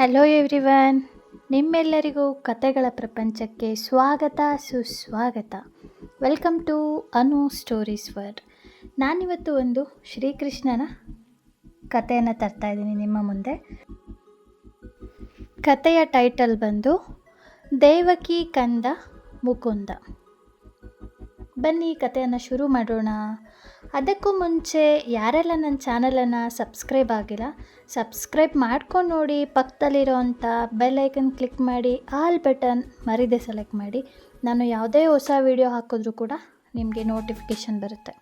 Hello everyone ನಿಮ್ಮೆಲ್ಲರಿಗೂ ಕತೆಗಳ ಪ್ರಪಂಚಕ್ಕೆ ಸ್ವಾಗತ, ಸುಸ್ವಾಗತ. Welcome to Anu stories world ನಾನಿವತ್ತು ಒಂದು ಶ್ರೀಕೃಷ್ಣನ ಕಥೆಯನ್ನು ತರ್ತಾ ಇದ್ದೀನಿ ನಿಮ್ಮ ಮುಂದೆ. ಕಥೆಯ ಟೈಟಲ್ ಬಂದು, ದೇವಕಿ ಕಂದ ಮುಕುಂದ. ಬನ್ನಿ ಕಥೆಯನ್ನು ಶುರು ಮಾಡೋಣ. ಅದಕ್ಕೂ ಮುಂಚೆ ಯಾರೆಲ್ಲ ನನ್ನ ಚಾನಲನ್ನು ಸಬ್ಸ್ಕ್ರೈಬ್ ಆಗಿಲ್ಲ, ಸಬ್ಸ್ಕ್ರೈಬ್ ಮಾಡ್ಕೊಂಡು ನೋಡಿ ಪಕ್ಕದಲ್ಲಿರೋವಂಥ ಬೆಲ್ ಐಕನ್ ಕ್ಲಿಕ್ ಮಾಡಿ, ಆಲ್ ಬಟನ್ ಮರಿದೆ ಸೆಲೆಕ್ಟ್ ಮಾಡಿ. ನಾನು ಯಾವುದೇ ಹೊಸ ವಿಡಿಯೋ ಹಾಕಿದ್ರೂ ಕೂಡ ನಿಮಗೆ ನೋಟಿಫಿಕೇಷನ್ ಬರುತ್ತೆ.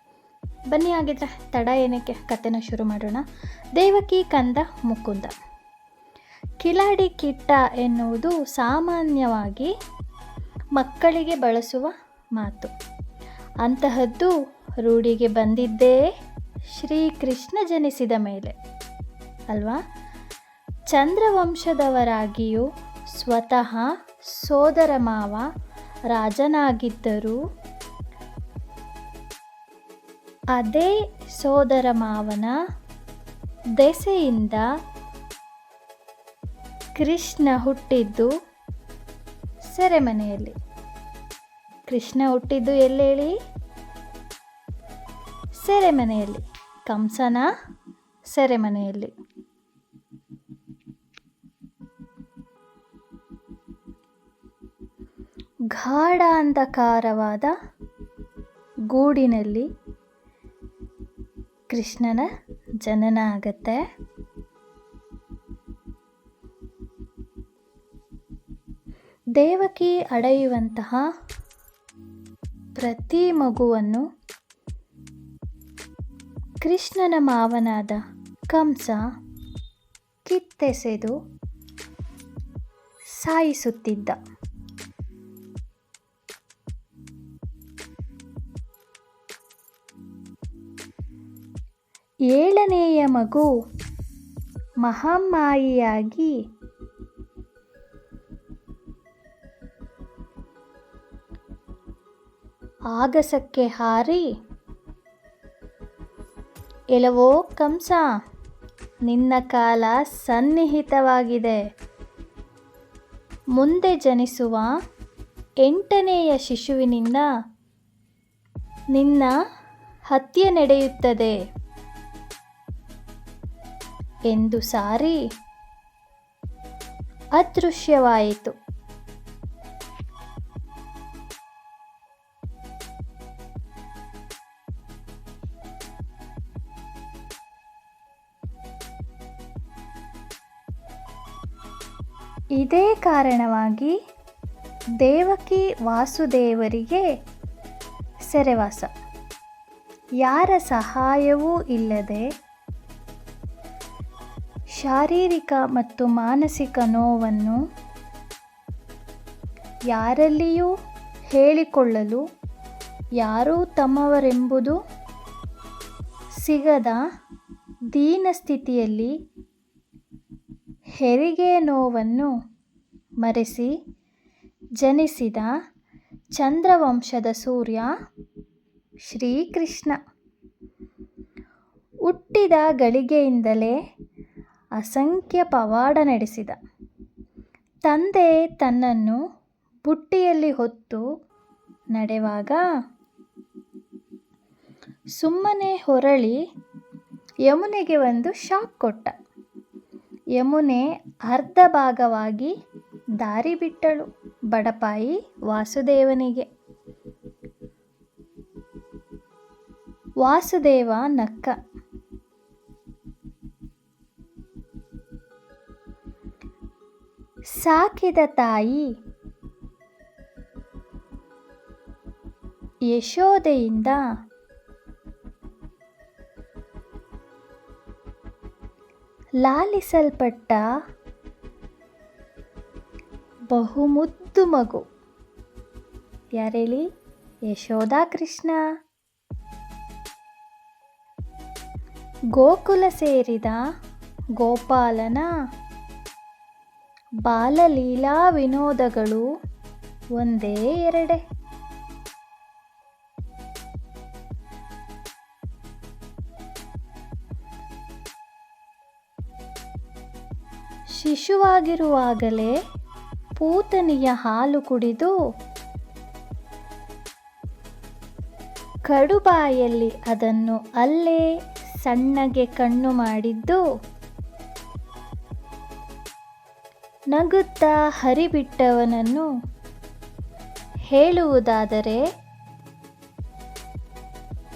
ಬನ್ನಿ ಆಗಿದ್ರೆ ತಡ ಏನಕ್ಕೆ ಕಥೆನ ಶುರು ಮಾಡೋಣ. ದೇವಕಿ ಕಂದ ಮುಕುಂದ. ಕಿಲಾಡಿ ಕಿಟ್ಟ ಎನ್ನುವುದು ಸಾಮಾನ್ಯವಾಗಿ ಮಕ್ಕಳಿಗೆ ಬಳಸುವ ಮಾತು. ಅಂತಹದ್ದು ರೂಢಿಗೆ ಬಂದಿದ್ದೇ ಶ್ರೀಕೃಷ್ಣ ಜನಿಸಿದ ಮೇಲೆ. ಅಲ್ವಾ? ಚಂದ್ರವಂಶದವರಾಗಿಯೂ ಸ್ವತಃ ಸೋದರ ಮಾವ ರಾಜನಾಗಿದ್ದರೂ ಅದೇ ಸೋದರ ಮಾವನ ದೆಸೆಯಿಂದ ಕೃಷ್ಣ ಹುಟ್ಟಿದ್ದು ಸೆರೆಮನೆಯಲ್ಲಿ. ಕೃಷ್ಣ ಹುಟ್ಟಿದ್ದು ಎಲ್ಲೇಳಿ ಸೆರೆಮನೆಯಲ್ಲಿ ಕಂಸನ ಸೆರೆಮನೆಯಲ್ಲಿ. ಗಾಢಾಂಧಕಾರವಾದ ಗೂಡಿನಲ್ಲಿ ಕೃಷ್ಣನ ಜನನ ಆಗತ್ತೆ. ದೇವಕಿ ಅಡೆಯುವಂತಹ ಪ್ರತಿ ಮಗುವನ್ನು ಕೃಷ್ಣನ ಮಾವನಾದ ಕಂಸ ಕಿತ್ತೆಸೆದು ಸಾಯಿಸುತ್ತಿದ್ದ. ಏಳನೆಯ ಮಗು ಮಹಾಮಾಯಿಯಾಗಿ ಆಗಸಕ್ಕೆ ಹಾರಿ ಎಲವೋ ಕಂಸ. ನಿನ್ನ ಕಾಲ ಸನ್ನಿಹಿತವಾಗಿದೆ. ಮುಂದೆ ಜನಿಸುವ ಎಂಟನೆಯ ಶಿಶುವಿನಿಂದ ನಿನ್ನ ಹತ್ಯೆ ನಡೆಯುತ್ತದೆ. ಎಂದು ಸಾರಿ. ಅದೃಶ್ಯವಾಯಿತು. ಇದೇ ಕಾರಣವಾಗಿ ದೇವಕಿ ವಾಸುದೇವರಿಗೆ ಸೆರೆವಾಸ. ಯಾರ ಸಹಾಯವೂ ಇಲ್ಲದೆ ಶಾರೀರಿಕ ಮತ್ತು ಮಾನಸಿಕ ನೋವನ್ನು ಯಾರಲ್ಲಿಯೂ ಹೇಳಿಕೊಳ್ಳಲು ಯಾರೂ ತಮ್ಮವರೆಂಬುದು ಸಿಗದ ದೀನ ಸ್ಥಿತಿಯಲ್ಲಿ ಹೆರಿಗೆ ನೋವನ್ನು ಮರೆಸಿ ಜನಿಸಿದ ಚಂದ್ರವಂಶದ ಸೂರ್ಯ ಶ್ರೀಕೃಷ್ಣ. ಹುಟ್ಟಿದ ಗಳಿಗೆಯಿಂದಲೇ ಅಸಂಖ್ಯ ಪವಾಡ ನಡೆಸಿದ. ತಂದೆ ತನ್ನನ್ನು ಬುಟ್ಟಿಯಲ್ಲಿ ಹೊತ್ತು ನಡೆವಾಗ ಸುಮ್ಮನೆ ಹೊರಳಿ ಯಮುನೆಗೆ ಒಂದು ಶಾಕ್ ಕೊಟ್ಟ. ಯಮುನೆ ಅರ್ಧ ಭಾಗವಾಗಿ ದಾರಿ ಬಿಟ್ಟಳು ಬಡಪಾಯಿ ವಾಸುದೇವನಿಗೆ. ವಾಸುದೇವ ನಕ್ಕ. ಸಾಕಿದ ತಾಯಿ ಯಶೋದೆಯಿಂದ ಲಾಲಿಸಲ್ಪಟ್ಟ ಬಹುಮುದ್ದು ಮಗು. ಯಾರೇಳಿ? ಯಶೋಧ ಕೃಷ್ಣ. ಗೋಕುಲ ಸೇರಿದ ಗೋಪಾಲನ ಬಾಲಲೀಲಾ ವಿನೋದಗಳು ಒಂದೇ ಎರಡೇ. ಶಿಶುವಾಗಿರುವಾಗಲೇ ಪೂತನಿಯ ಹಾಲು ಕುಡಿದು ಕಡುಬಾಯಲ್ಲಿ ಅದನ್ನು ಅಲ್ಲೇ ಸಣ್ಣಗೆ ಕಣ್ಣು ಮಾಡಿದ್ದು ನಗುತ್ತಾ ಹರಿಬಿಟ್ಟವನನ್ನು ಹೇಳುವುದಾದರೆ,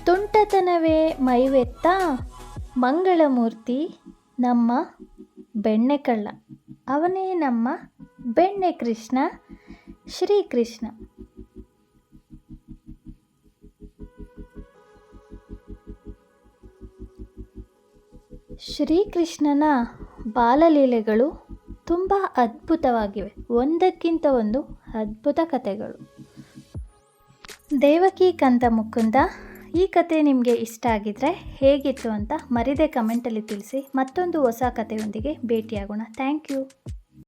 ತುಂಟತನವೇ ಮೈವೆತ್ತ ಮಂಗಳಮೂರ್ತಿ ನಮ್ಮ ಬೆಣ್ಣೆಕಳ್ಳ ಅವನೇ ನಮ್ಮ ಬೆಣ್ಣೆ ಕೃಷ್ಣ ಶ್ರೀಕೃಷ್ಣ ಶ್ರೀಕೃಷ್ಣನ ಬಾಲಲೀಲೆಗಳು ತುಂಬ ಅದ್ಭುತವಾಗಿವೆ. ಒಂದಕ್ಕಿಂತ ಒಂದು ಅದ್ಭುತ ಕಥೆಗಳು. ದೇವಕಿ ಕಂದ ಮುಕುಂದ ಈ ಕತೆ ನಿಮಗೆ ಇಷ್ಟ ಆಗಿದ್ರೆ ಹೇಗಿತ್ತು ಅಂತ ಮರಿದೆ ಕಮೆಂಟಲ್ಲಿ ತಿಳಿಸಿ ಮತ್ತೊಂದು ಹೊಸ ಕಥೆಯೊಂದಿಗೆ ಭೇಟಿಯಾಗೋಣ. Thank you